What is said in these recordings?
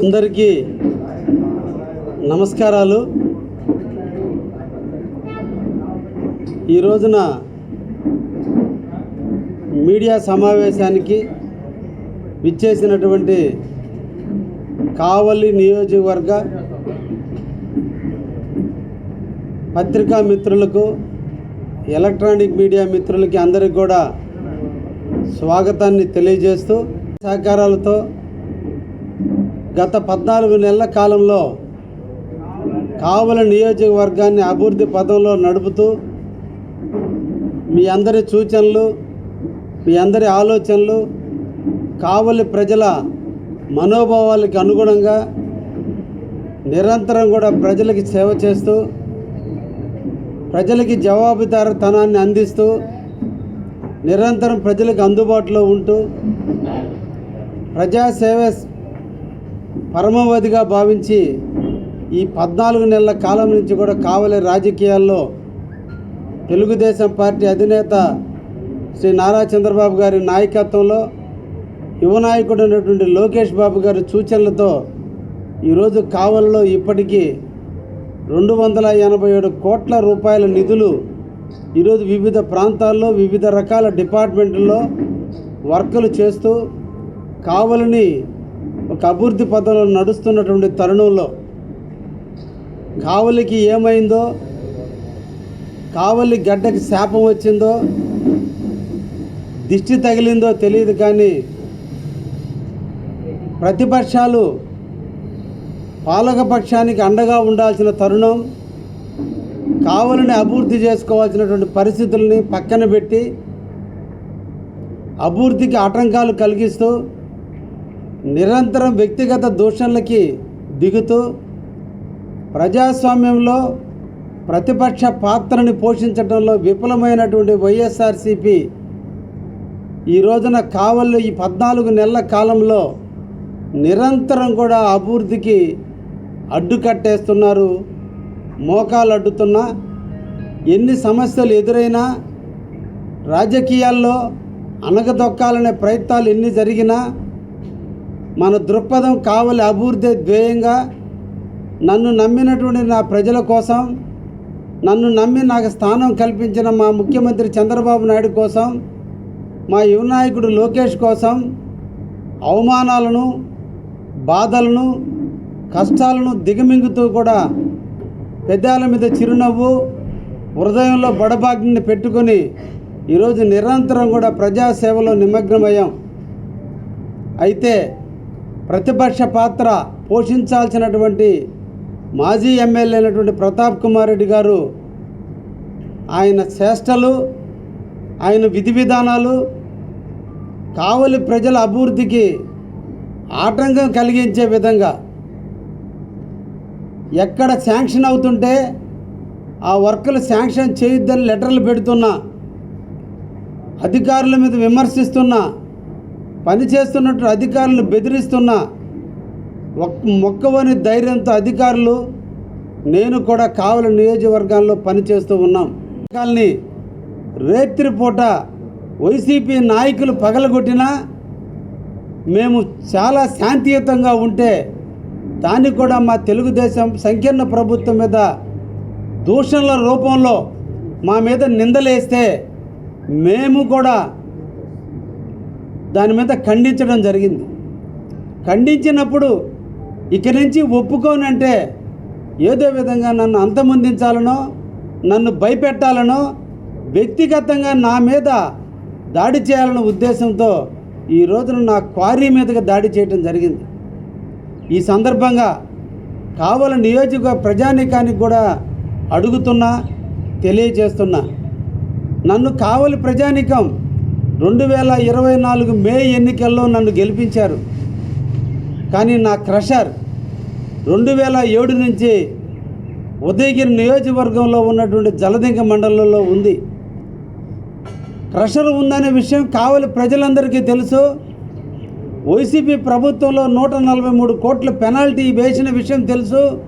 అందరికీ నమస్కారాలు. ఈ రోజున మీడియా సమావేశానికి విచ్చేసినటువంటి కావలి నియోజకవర్గ పత్రికా మిత్రులకు ఎలక్ట్రానిక్ మీడియా మిత్రులకి అందరికి కూడా స్వాగతాన్ని తెలియజేస్తూ సహకారాలతో గత పద్నాలుగు నెలల కాలంలో కావల నియోజకవర్గాన్ని అభివృద్ధి పదంలో నడుపుతూ మీ అందరి సూచనలు మీ అందరి ఆలోచనలు కావలి ప్రజల మనోభావాలకు అనుగుణంగా నిరంతరం కూడా ప్రజలకి సేవ చేస్తూ ప్రజలకి జవాబుదారితనాన్ని అందిస్తూ నిరంతరం ప్రజలకు అందుబాటులో ఉంటూ ప్రజాసేవ పరమావధిగా భావించి ఈ పద్నాలుగు నెలల కాలం నుంచి కూడా కావలి రాజకీయాల్లో తెలుగుదేశం పార్టీ అధినేత శ్రీ నారా చంద్రబాబు గారి నాయకత్వంలో యువ నాయకుడు అయినటువంటి లోకేష్ బాబు గారి సూచనలతో ఈరోజు కావలిలో ఇప్పటికీ రెండు వందల ఎనభై ఏడు కోట్ల రూపాయల నిధులు ఈరోజు వివిధ ప్రాంతాల్లో వివిధ రకాల డిపార్ట్మెంట్లో వర్కులు చేస్తూ కావలిని ఒక అభివృద్ధి పథంలో నడుస్తున్నటువంటి తరుణంలో కావలికి ఏమైందో కావలి గడ్డకి శాపం వచ్చిందో దిష్టి తగిలిందో తెలియదు కానీ ప్రతిపక్షాలు పాలకపక్షానికి అండగా ఉండాల్సిన తరుణం కావలిని అభివృద్ధి చేసుకోవాల్సినటువంటి పరిస్థితుల్ని పక్కన పెట్టి అభివృద్ధికి ఆటంకాలు కలిగిస్తూ నిరంతరం వ్యక్తిగత దూషణలకి దిగుతూ ప్రజాస్వామ్యంలో ప్రతిపక్ష పాత్రని పోషించడంలో విఫలమైనటువంటి వైఎస్ఆర్సిపి ఈ రోజున కావల్లో ఈ పద్నాలుగు నెలల కాలంలో నిరంతరం కూడా అభివృద్ధికి అడ్డుకట్టేస్తున్నారు మోకాలు అడ్డుతున్నా ఎన్ని సమస్యలు ఎదురైనా రాజకీయాల్లో అనగదొక్కాలనే ప్రయత్నాలు ఎన్ని జరిగినా మన దృక్పథం కావలి అభివృద్ధి ధ్యేయంగా నన్ను నమ్మినటువంటి నా ప్రజల కోసం నన్ను నమ్మి నాకు స్థానం కల్పించిన మా ముఖ్యమంత్రి చంద్రబాబు నాయుడు కోసం మా యువ నాయకుడు లోకేష్ కోసం అవమానాలను బాధలను కష్టాలను దిగమింగుతూ కూడా పెద్దాల మీద చిరునవ్వు హృదయంలో బడబాగ్ని పెట్టుకొని ఈరోజు నిరంతరం కూడా ప్రజాసేవలో నిమగ్నమయ్యాం. అయితే ప్రతిపక్ష పాత్ర పోషించాల్సినటువంటి మాజీ ఎమ్మెల్యే అయినటువంటి ప్రతాప్ కుమార్ రెడ్డి గారు ఆయన చేష్టలు ఆయన విధి విధానాలు కావలి ప్రజల అభివృద్ధికి ఆటంకం కలిగించే విధంగా ఎక్కడ శాంక్షన్ అవుతుంటే ఆ వర్కులు శాంక్షన్ చేయొద్దని లెటర్లు పెడుతున్నా అధికారుల మీద విమర్శిస్తున్నా పని చేస్తున్నట్టు అధికారులను బెదిరిస్తున్న ఒక్ మొక్కవని ధైర్యంతో అధికారులు నేను కూడా కావల నియోజకవర్గాల్లో పనిచేస్తూ ఉన్నాం. కాలనీ రేత్రిపూట వైసీపీ నాయకులు పగలగొట్టినా మేము చాలా శాంతియుతంగా ఉంటే దాన్ని కూడా మా తెలుగుదేశం సంకీర్ణ ప్రభుత్వం మీద దూషణల రూపంలో మా మీద నిందలేస్తే మేము కూడా దాని మీద ఖండించడం జరిగింది. ఖండించినప్పుడు ఇక నుంచి ఒప్పుకోనంటే ఏదో విధంగా నన్ను అంతమొందించాలనో నన్ను భయపెట్టాలనో వ్యక్తిగతంగా నా మీద దాడి చేయాలన్న ఉద్దేశంతో ఈ రోజున నా క్వారీ మీదగా దాడి చేయడం జరిగింది. ఈ సందర్భంగా కావల నియోజక ప్రజానీకానికి కూడా అడుగుతున్నా తెలియజేస్తున్నా. నన్ను కావలి ప్రజానీకం రెండు వేల ఇరవై నాలుగు మే ఎన్నికల్లో నన్ను గెలిపించారు. కానీ నా క్రషర్ రెండు వేల ఏడు నుంచి ఉదయగిరి నియోజకవర్గంలో ఉన్నటువంటి జలదింక మండలంలో ఉంది. క్రషర్ ఉందనే విషయం కావలి ప్రజలందరికీ తెలుసు. వైసీపీ ప్రభుత్వంలో నూట నలభై మూడు కోట్ల పెనాల్టీ వేసిన విషయం తెలుసు.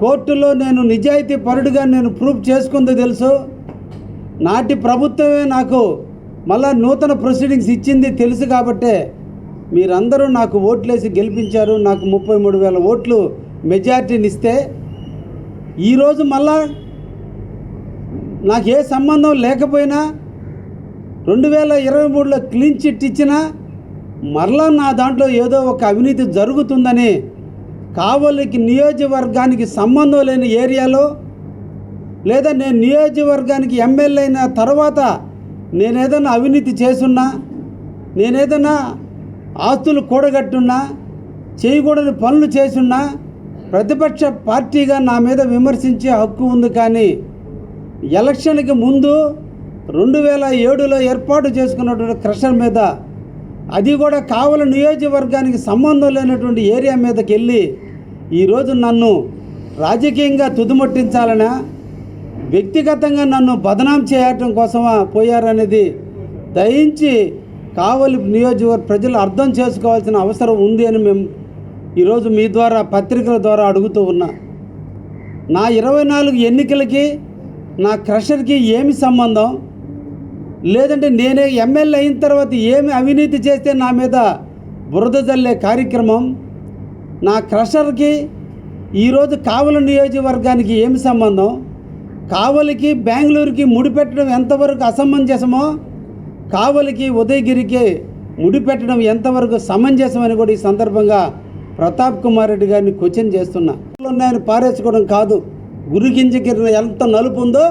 కోర్టులో నేను నిజాయితీ పరుడుగా నేను ప్రూఫ్ చేసుకుంది తెలుసు. నాటి ప్రభుత్వమే నాకు మళ్ళా నూతన ప్రొసీడింగ్స్ ఇచ్చింది తెలుసు కాబట్టే మీరందరూ నాకు ఓట్లేసి గెలిపించారు. నాకు ముప్పై మూడు వేల ఓట్లు మెజార్టీని ఇస్తే ఈరోజు మళ్ళా నాకు ఏ సంబంధం లేకపోయినా రెండు వేల ఇరవై మూడులో క్లీన్ చిట్ ఇచ్చినా మరలా నా దాంట్లో ఏదో ఒక అవినీతి జరుగుతుందని కావలికి నియోజకవర్గానికి సంబంధం లేని ఏరియాలో లేదా నేను నియోజకవర్గానికి ఎమ్మెల్యే అయిన తర్వాత నేనేదైనా అవినీతి చేసున్నా నేనేదైనా ఆస్తులు కూడగట్టున్నా చేయకూడని పనులు చేసున్నా ప్రతిపక్ష పార్టీగా నా మీద విమర్శించే హక్కు ఉంది కానీ ఎలక్షన్కి ముందు రెండు వేల ఏడులో ఏర్పాటు చేసుకున్నటువంటి క్రషర్ మీద అది కూడా కావల నియోజకవర్గానికి సంబంధం లేనటువంటి ఏరియా మీదకి వెళ్ళి ఈరోజు నన్ను రాజకీయంగా తుదిముట్టించాలనా? వ్యక్తిగతంగా నన్ను బదనాం చేయటం కోసమా పోయారనేది దయించి కావలి నియోజకవర్గ ప్రజలు అర్థం చేసుకోవాల్సిన అవసరం ఉంది అని మేము ఈరోజు మీ ద్వారా పత్రికల ద్వారా అడుగుతూ ఉన్నా. నా ఇరవై నాలుగు ఎన్నికలకి నా క్రషర్కి ఏమి సంబంధం? లేదంటే నేనే ఎమ్మెల్యే అయిన తర్వాత ఏమి అవినీతి చేస్తే నా మీద బురద జల్లే కార్యక్రమం? నా క్రషర్కి ఈరోజు కావలి నియోజకవర్గానికి ఏమి సంబంధం? కావలికి బెంగళూరుకి ముడిపెట్టడం ఎంతవరకు అసమంజసమో కావలికి ఉదయగిరికి ముడిపెట్టడం ఎంతవరకు సమంజసమని కూడా ఈ సందర్భంగా ప్రతాప్ కుమార్ రెడ్డి గారిని క్వశ్చన్ చేస్తున్నా. ఉన్నాయని పారేసుకోవడం కాదు. గురిగింజకి ఎంత నలుపు ఉందో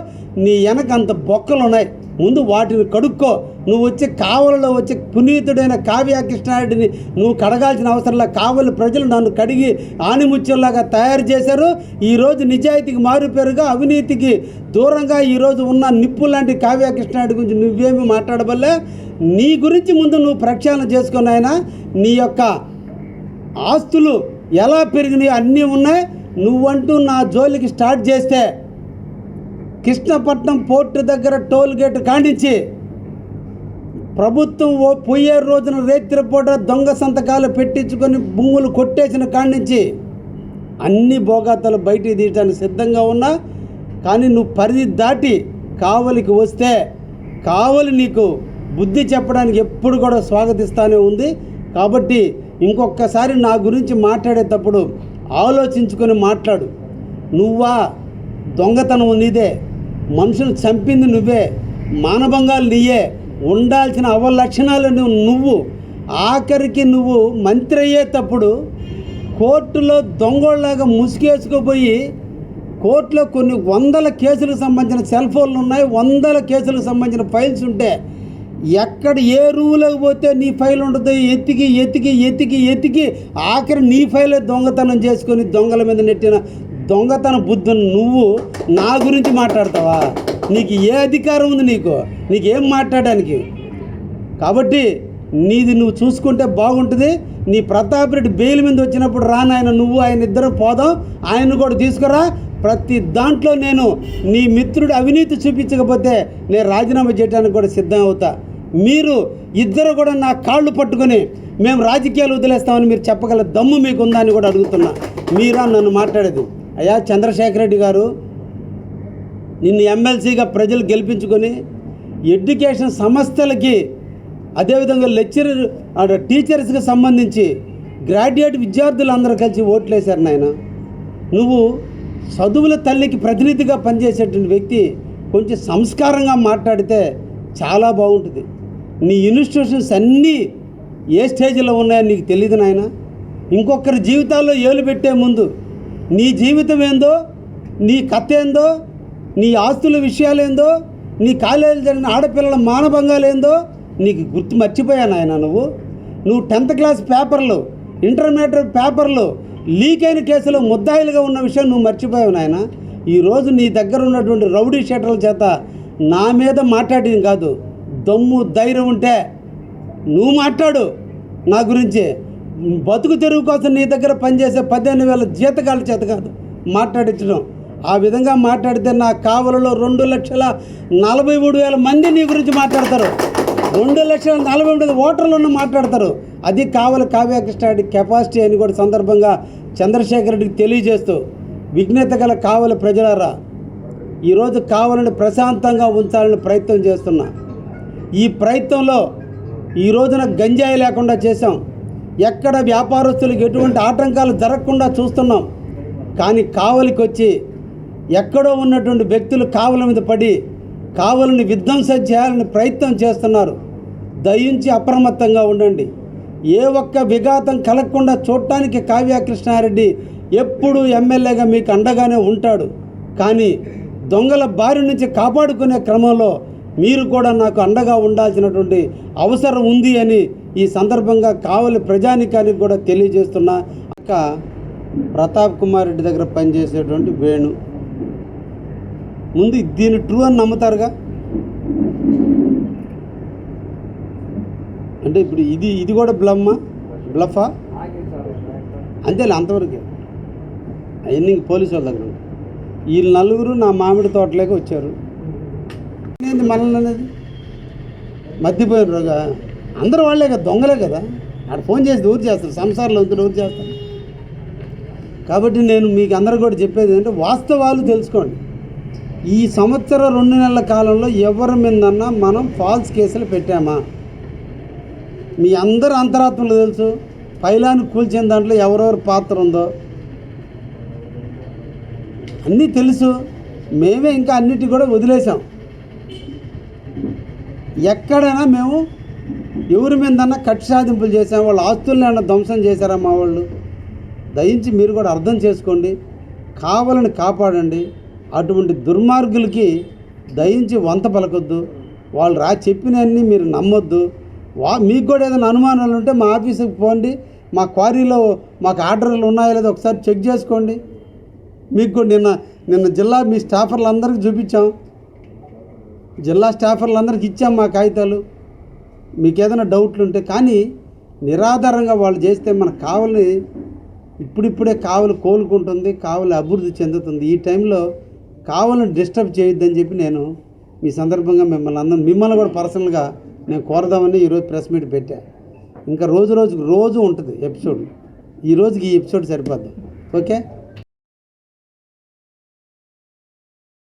నీ వెనక అంత బొక్కలు ఉన్నాయి ముందు వాటిని కడుక్కో. నువ్వు వచ్చి కావలలో వచ్చి పునీతుడైన కావ్య కృష్ణారెడ్డిని నువ్వు కడగాల్సిన అవసరంలా కావలి ప్రజలు నన్ను కడిగి ఆనిముత్యంలాగా తయారు చేశారు. ఈరోజు నిజాయితీకి మారుపేరుగా అవినీతికి దూరంగా ఈరోజు ఉన్న నిప్పు లాంటి కావ్య కృష్ణారెడ్డి గురించి నువ్వేమి మాట్లాడబల్లే. నీ గురించి ముందు నువ్వు ప్రక్షాళన చేసుకుని ఆయన నీ యొక్క ఆస్తులు ఎలా పెరిగినాయో అన్నీ ఉన్నాయి. నువ్వంటూ నా జోలికి స్టార్ట్ చేస్తే కృష్ణపట్నం పోర్టు దగ్గర టోల్ గేట్ కానించి ప్రభుత్వం ఓ పోయే రోజున రేత్రిపూట దొంగ సంతకాలు పెట్టించుకొని భూములు కొట్టేసిన కానించి అన్ని భోగాతలు బయటికి తీయడానికి సిద్ధంగా ఉన్నా కానీ నువ్వు పరిధి దాటి కావలికి వస్తే కావలి నీకు బుద్ధి చెప్పడానికి ఎప్పుడు కూడా స్వాగతిస్తానే ఉంది. కాబట్టి ఇంకొకసారి నా గురించి మాట్లాడేటప్పుడు ఆలోచించుకొని మాట్లాడు. నువ్వా దొంగతనం నీదే. మనుషులు చంపింది నువ్వే. మానభంగాలు నీయే. ఉండాల్సిన అవలక్షణాలు నువ్వు. నువ్వు ఆఖరికి నువ్వు మంత్రి అయ్యేటప్పుడు కోర్టులో దొంగోళ్ళలాగా ముసుగేసుకుపోయి కోర్టులో కొన్ని వందల కేసులకు సంబంధించిన సెల్ ఫోన్లు ఉన్నాయి. వందల కేసులకు సంబంధించిన ఫైల్స్ ఉంటే ఎక్కడ ఏ రూములోకి పోతే నీ ఫైల్ ఉండదు ఎతికి ఎతికి ఎతికి ఎతికి ఆఖరి నీ ఫైలే దొంగతనం చేసుకొని దొంగల మీద నెట్టిన దొంగతన బుద్ధుని నువ్వు నా గురించి మాట్లాడతావా? నీకు ఏ అధికారం ఉంది నీకు? నీకేం మాట్లాడడానికి? కాబట్టి నీది నువ్వు చూసుకుంటే బాగుంటుంది. నీ ప్రతాప్ రెడ్డి బెయిల్ మీద వచ్చినప్పుడు రా నాయన నువ్వు ఆయన ఇద్దరం పోదాం. ఆయన కూడా తీసుకురా. ప్రతి దాంట్లో నేను నీ మిత్రుడు అవినీతి చూపించకపోతే నేను రాజీనామా చేయడానికి కూడా సిద్ధం అవుతా. మీరు ఇద్దరు కూడా నా కాళ్ళు పట్టుకొని మేము రాజకీయాలు వదిలేస్తామని మీరు చెప్పగల దమ్ము మీకు ఉందా అని కూడా అడుగుతున్నా. మీరా నన్ను మాట్లాడేది. అయ్యా చంద్రశేఖర్ రెడ్డి గారు నిన్ను ఎమ్మెల్సీగా ప్రజలు గెలిపించుకొని ఎడ్యుకేషన్ సంస్థలకి అదేవిధంగా లెక్చరర్ టీచర్స్కి సంబంధించి గ్రాడ్యుయేట్ విద్యార్థులు అందరూ కలిసి ఓట్లేశారు నాయన. నువ్వు చదువుల తల్లికి ప్రతినిధిగా పనిచేసేటువంటి వ్యక్తి కొంచెం సంస్కారంగా మాట్లాడితే చాలా బాగుంటుంది. నీ ఇన్స్టిట్యూషన్స్ అన్నీ ఏ స్టేజ్లో ఉన్నాయో నీకు తెలియదు నాయన. ఇంకొకరి జీవితాల్లో ఏలు పెట్టే ముందు నీ జీవితం ఏందో నీ కథ ఏందో నీ ఆస్తుల విషయాలేందో నీ కాలేజీ జరిగిన ఆడపిల్లల మానభంగాలు ఏందో నీకు గుర్తు మర్చిపోయాను ఆయన నువ్వు? నువ్వు టెన్త్ క్లాస్ పేపర్లు ఇంటర్మీడియట్ పేపర్లు లీక్ అయిన కేసులో ముద్దాయిలుగా ఉన్న విషయం నువ్వు మర్చిపోయావు నాయన. ఈరోజు నీ దగ్గర ఉన్నటువంటి రౌడీ షేటర్ల చేత నా మీద మాట్లాడింది కాదు దమ్ము ధైర్యం ఉంటే నువ్వు మాట్లాడు నా గురించి. బతుకు తెరువు కోసం నీ దగ్గర పనిచేసే పదిహేను వేల జీతకాల చేత కాదు మాట్లాడించడం ఆ విధంగా మాట్లాడితే నా కావలలో రెండు లక్షల నలభై మూడు వేల మంది నీ గురించి మాట్లాడతారు. రెండు లక్షల నలభై మూడు ఓటర్లను మాట్లాడతారు. అది కావలి కావ్యకృష్ణాడి కెపాసిటీ అని కూడా సందర్భంగా చంద్రశేఖర్ రెడ్డికి తెలియజేస్తూ విఘ్నత గల కావలి ప్రజలారా ఈరోజు కావాలని ప్రశాంతంగా ఉంచాలని ప్రయత్నం చేస్తున్నా. ఈ ప్రయత్నంలో ఈ రోజున గంజాయి లేకుండా చేశాం. ఎక్కడ వ్యాపారస్తులకు ఎటువంటి ఆటంకాలు జరగకుండా చూస్తున్నాం. కానీ కావలికి వచ్చి ఎక్కడో ఉన్నటువంటి వ్యక్తులు కావల మీద పడి కావలిని విధ్వంసం చేయాలని ప్రయత్నం చేస్తున్నారు. దయించి అప్రమత్తంగా ఉండండి. ఏ ఒక్క విఘాతం కలగకుండా చూడటానికి కావ్య కృష్ణారెడ్డి ఎప్పుడూ ఎమ్మెల్యేగా మీకు అండగానే ఉంటాడు. కానీ దొంగల బారి నుంచి కాపాడుకునే క్రమంలో మీరు కూడా నాకు అండగా ఉండాల్సినటువంటి అవసరం ఉంది అని ఈ సందర్భంగా కావలి ప్రజానికానికి కూడా తెలియజేస్తున్న అక్క ప్రతాప్ కుమార్ రెడ్డి దగ్గర పనిచేసేటువంటి వేణు. ముందు దీన్ని ట్రూ అని నమ్ముతారుగా? అంటే ఇప్పుడు ఇది ఇది కూడా బ్లమ్మా బ్లఫా అంతేలే అంతవరకే. అవన్నీ పోలీసు వాళ్ళ దగ్గర వీళ్ళు నలుగురు నా మామిడి తోటలోకి వచ్చారు. ఏంది మనల్ని అనేది? అందరూ వాళ్ళే కదా దొంగలే కదా. ఆడ ఫోన్ చేసి ఊరు చేస్తారు సంసారంలో ఉంటే ఊరు చేస్తారు కాబట్టి నేను మీకు అందరూ కూడా చెప్పేది ఏంటంటే వాస్తవాలు తెలుసుకోండి. ఈ సంవత్సరం రెండు నెలల కాలంలో ఎవరి మీదన్నా మనం ఫాల్స్ కేసులు పెట్టామా? మీ అందరు అంతరాత్మలు తెలుసు. పైలాన్ని కూల్చిన దాంట్లో ఎవరెవరి పాత్ర ఉందో? అన్నీ తెలుసు. మేమే ఇంకా అన్నిటి కూడా వదిలేసాం ఎక్కడైనా మేము ఎవరి మీదన్నా కక్ష సాధింపులు చేసాం వాళ్ళ ఆస్తుల్ని ఏమన్నా ధ్వంసం చేశారా మా వాళ్ళు? దయించి మీరు కూడా అర్థం చేసుకోండి కావాలని కాపాడండి. అటువంటి దుర్మార్గులకి దయించి వంత పలకొద్దు. వాళ్ళు రా చెప్పినవన్నీ మీరు నమ్మొద్దు. వా మీకు కూడా ఏదైనా అనుమానాలు ఉంటే మా ఆఫీసుకి పోండి. మా క్వారీలో మాకు ఆర్డర్లు ఉన్నాయో లేదో ఒకసారి చెక్ చేసుకోండి. మీకు కూడా నిన్న నిన్న జిల్లా మీ స్టాఫర్లు అందరికీ చూపించాం. జిల్లా స్టాఫర్లందరికీ ఇచ్చాం మా కాగితాలు. మీకు ఏదైనా డౌట్లు ఉంటే కానీ నిరాధారంగా వాళ్ళు చేస్తే మన కావలిని ఇప్పుడిప్పుడే కావలి కోలుకుంటుంది కావలి అభివృద్ధి చెందుతుంది. ఈ టైంలో కావాలని డిస్టర్బ్ చేయొద్దని చెప్పి నేను మీ సందర్భంగా మిమ్మల్ని అందరం మిమ్మల్ని కూడా పర్సనల్గా నేను కోరదామని ఈరోజు ప్రెస్ మీట్ పెట్టా. ఇంకా రోజు రోజుకు రోజు ఉంటుంది ఎపిసోడ్. ఈ రోజుకి ఈ ఎపిసోడ్ సరిపోద్ది. ఓకే?